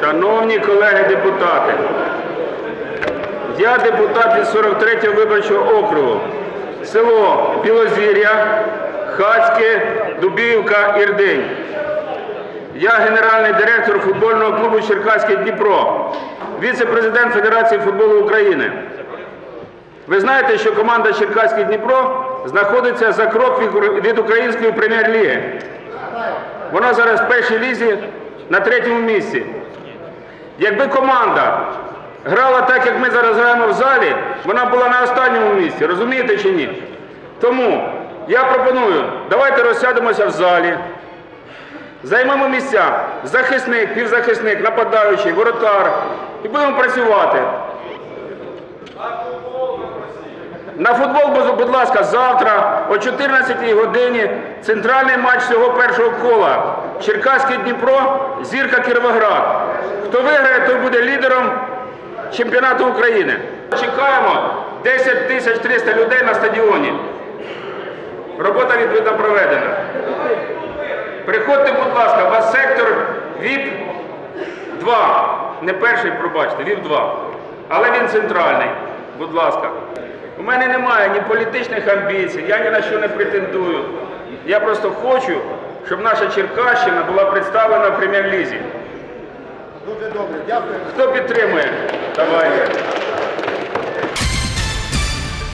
Шановні колеги депутати, я депутат із 43-го виборчого округу, село Білозір'я, Хацьке, Дубіївка, Ірдень. Я генеральний директор футбольного клубу Черкаське Дніпро, віце-президент Федерації футболу України. Ви знаєте, що команда Черкаське Дніпро знаходиться за крок від- від української прем'єр-ліги. Вона зараз в першій лізі на третьому місці. Якби команда грала так, як ми зараз граємо в залі, вона була на останньому місці, розумієте чи ні? Тому я пропоную, давайте розсядемося в залі, займемо місця, захисник, півзахисник, нападаючий, воротар, і будемо працювати. На футбол, будь- ласка, завтра о 14 годині центральний матч цього першого кола. Черкаське Дніпро, Зірка Кіровоград. Хто виграє, той буде лідером чемпіонату України. Чекаємо 10 тисяч 300 людей на стадіоні. Робота відповідно проведена. Приходьте, будь ласка, у вас сектор ВІП 2. Не перший, пробачте, ВІП 2. Але він центральний. Будь ласка. У мене немає ні політичних амбіцій, я ні на що не претендую. Я просто хочу, щоб наша Черкащина була представлена в прем'єр-лізі. Дуже добре, дякую. Хто підтримує? Давайте.